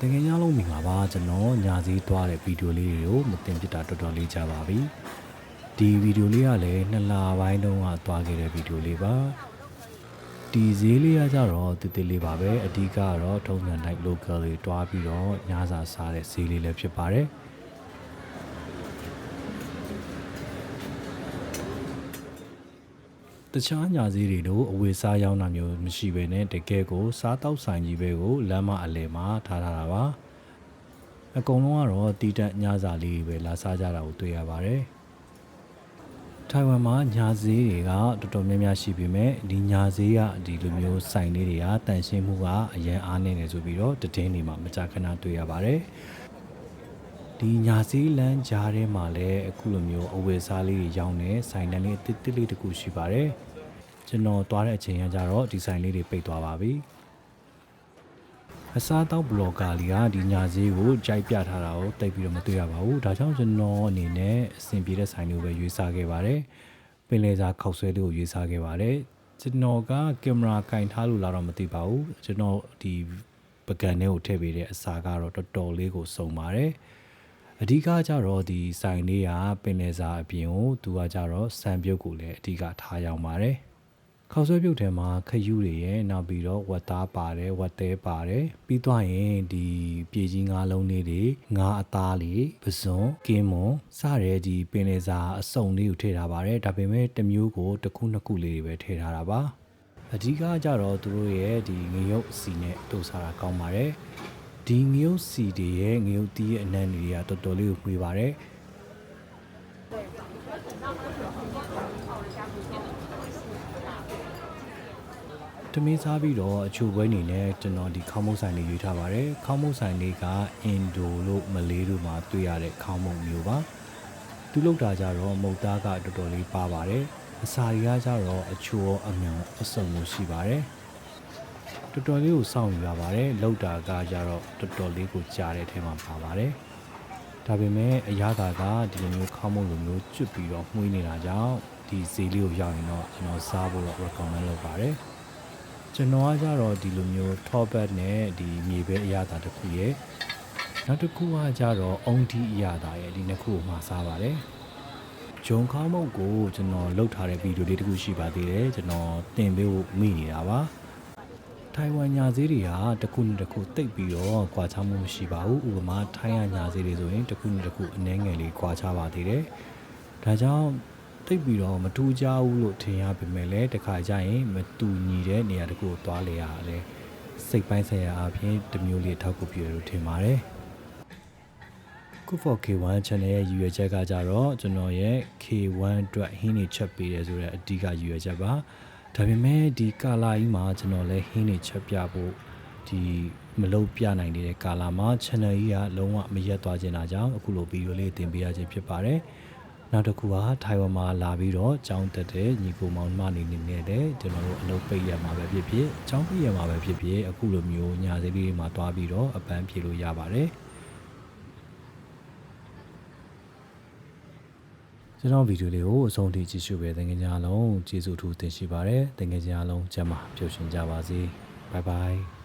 တကယ်ကြီးအားလုံးမင်္ဂလာပါကျွန်တော်ညာစည်းသွားတဲ့ဗီဒီယိုလေးတွေကိုမတင်ပြတာတော်တော်လေးကြာပါပြီဒီဗီဒီယိုလေးကလည်းနှစ်လပိုင်းတုန်းကသွားခဲ့တဲ့ဗီဒီယိုလေးပါဒီဈေးလေးကကြတော့တည်တည်လေးပါပဲအဓိကကတော့ထုံးစံတိုင်း local တွေတွားပြီးတော့ညစာစားတဲ့ဈေးလေးလည်းဖြစ်ပါတယ် တခြားညာစည်းတွေတို့အဝေစားရောင်းတာမျိုးမရှိဘဲနဲ့တကယ်ကို စားတောက်ဆိုင်ကြီးပဲကိုလမ်းမအလယ်မှာထားထားတာပါအကုန်လုံးကတော့တီးတက်ညစာလေးတွေပဲလာစားကြတာကိုတွေ့ရပါတယ်ထိုင်ဝမ်မှာညာစည်းတွေကတော်တော်များများရှိပေမဲ့ဒီညာစည်းကဒီလိုမျိုးဆိုင်လေးတွေကတန်ရှင်းမှုကအရန်အားနေတယ်ဆိုပြီးတော့တည်င်းတွေမှာမကြာခဏတွေ့ရပါတယ် ဒီညာစည်းလမ်းကြားထဲမှာလည်းအခုလိုမျိုးအဝယ်စားလေးတွေရောင်းနေဆိုင်တန်းလေးအတစ်တစ်လေးတစ်ခုရှိပါတယ်ကျွန်တော်သွားတဲ့အချိန်ကကြတော့ဒီဆိုင်လေးတွေပိတ်သွားပါပြီအစားတောက်ဘလော့ဂါလေးကဒီညာစည်းကိုကြိုက်ပြထားတာကိုတိတ်ပြီးတော့မတွေ့ရပါဘူးဒါကြောင့်ကျွန်တော်အနေနဲ့အဆင်ပြေတဲ့ဆိုင်လေးကိုပဲရွေးစားခဲ့ပါတယ်ပင်လယ်စာခောက်ဆွဲလေးကိုရွေးစားခဲ့ပါတယ်ကျွန်တော်ကကင်မရာကင်ထားလို့လာတော့မသိပါဘူးကျွန်တော်ဒီပကံထဲကိုထည့်ပေးတဲ့အစာကတော့တော်တော်လေးကိုစုံပါတယ် အဓိကကြတော့ဒီဆိုင်လေးကပင်လယ်စာအပြင်ကိုသူကကြတော့စံပြုတ်ကိုလည်းအဓိကထားရောက်ပါတယ်ခောက်ဆွဲပြုတ်ထဲမှာခယူးတွေရဲ့နောက်ပြီးတော့ဝက်သားပါတယ်ဝက်သေးပါတယ်ပြီးသွားရင်ဒီပြေကြီးငါးလုံးလေးတွေငါးအသားလေးပစွန်ကင်းမွန်စတဲ့ဒီပင်လယ်စာအစုံလေးကိုထည့်ထားပါတယ်ဒါပေမဲ့တစ်မျိုးကိုတစ်ခုနှစ်ခုလေးတွေပဲထည့်ထားတာပါအဓိကကြတော့သူတို့ရဲ့ဒီငရုတ်စီနဲ့တူစားတာကောင်းပါတယ် ဒီငရုတ်စီတွေရဲ့ငရုတ်တီးရဲ့အနံ့တွေကတော်တော်လေးကိုပွေပါတယ်တမင်းစားပြီးတော့အချိုပွဲနေနဲ့ကျွန်တော်ဒီခေါင်းမုတ်ဆိုင်လေးရွေးထားပါတယ်ခေါင်းမုတ်ဆိုင်လေးကအင်ဒိုလို့မလေးတို့မှာတွေ့ရတဲ့ခေါင်းမုတ်မျိုးပါသူလောက်တာကြတော့မုတ်သားကတော်တော်လေးပါပါတယ်အစာရီကကြတော့အချိုရောအမြောင်အစုံလို့ရှိပါတယ် တော်တော်လေးကိုစောင့်ယူရပါတယ်လောက်တာကကြတော့တော်တော်လေးကိုကြားတဲ့အထဲမှာပါပါတယ်ဒါပေမဲ့အရသာကဒီလိုမျိုးခေါင်းမုတ်လိုမျိုးကျွတ်ပြီးတော့မှုေးနေတာကြောင့်ဒီဈေးလေးကိုရောက်ရင်တော့ကျွန်တော်စားဖို့တော့ recommend လုပ်ပါတယ်ကျွန်တော်ကကြတော့ဒီလိုမျိုး top back နဲ့ဒီမြေပဲအရသာတစ်ခုရဲ့နောက်တစ်ခုကကြတော့အုံဒီအရသာရဲ့ဒီနှစ်ခုကိုမှာစားပါတယ်ဂျုံခေါင်းမုတ်ကိုကျွန်တော်လုပ်ထားတဲ့ဗီဒီယိုလေးတစ်ခုရှိပါသေးတယ်ကျွန်တော်တင်ပေးဖို့မိနေတာပါ ထိုင်ဝမ်ညာဈေးတွေကတစ်ခုနဲ့တစ်ခုတိတ်ပြီးတော့ကွာခြားမှုမရှိပါဘူးဥပမာထိုင်းရညာဈေးတွေဆိုရင်တစ်ခုနဲ့တစ်ခုအနည်းငယ်လေးကွာခြားပါသေးတယ်ဒါကြောင့်တိတ်ပြီးတော့မထူးကြဘူးလို့ထင်ရပေမဲ့လည်းတစ်ခါကျရင်မတူညီတဲ့နေရာတစ်ခုကိုသွားလေရတယ်စိတ်ပိုင်းဆိုင်ရာအပြင်တစ်မျိုးလေးထောက်ကူပြရလို့ထင်ပါတယ်ခု for K1 channel ရဲ့ရည်ရွယ်ချက်ကကြတော့ကျွန်တော်ရဲ့ K1 အတွက်ဟင်းနေချက်ပေးတယ်ဆိုတဲ့အဓိကရည်ရွယ်ချက်ပါ ဒါပေမဲ့ဒီကာလာကြီးမှာကျွန်တော်လည်းဟင်းနေချက်ပြဖို့ဒီမလုပ်ပြနိုင်နေတဲ့ကာလာမှာ channel ကြီးကလုံးဝမရက်သွားခြင်းတာကြောင့်အခုလိုဗီဒီယိုလေးတင်ပေးရခြင်းဖြစ်ပါတယ်နောက်တစ်ခုကထိုင်ဝမ်မှာလာပြီးတော့ကြောင်းတက်တဲ့ညီကိုမောင်နှမနေနေနေတဲ့ကျွန်တော်တို့အလုပ်ပိတ်ရမှာပဲဖြစ်ဖြစ်ကြောင်းပိတ်ရမှာပဲဖြစ်ဖြစ်အခုလိုမျိုးညာစည်းလေးတွေမှာတွားပြီးတော့အပန်းဖြေလို့ရပါတယ် ကျွန်တော်ဗီဒီယိုလေးကိုအဆုံးထိကြည့်ရှုပေးတဲ့ငယ်ကြအားလုံးကျေးဇူးထူးတင်ရှိပါတယ်တကယ်ကြအားလုံးကျမ်းမာပျော်ရွှင်ကြပါစေဘိုင်ဘိုင်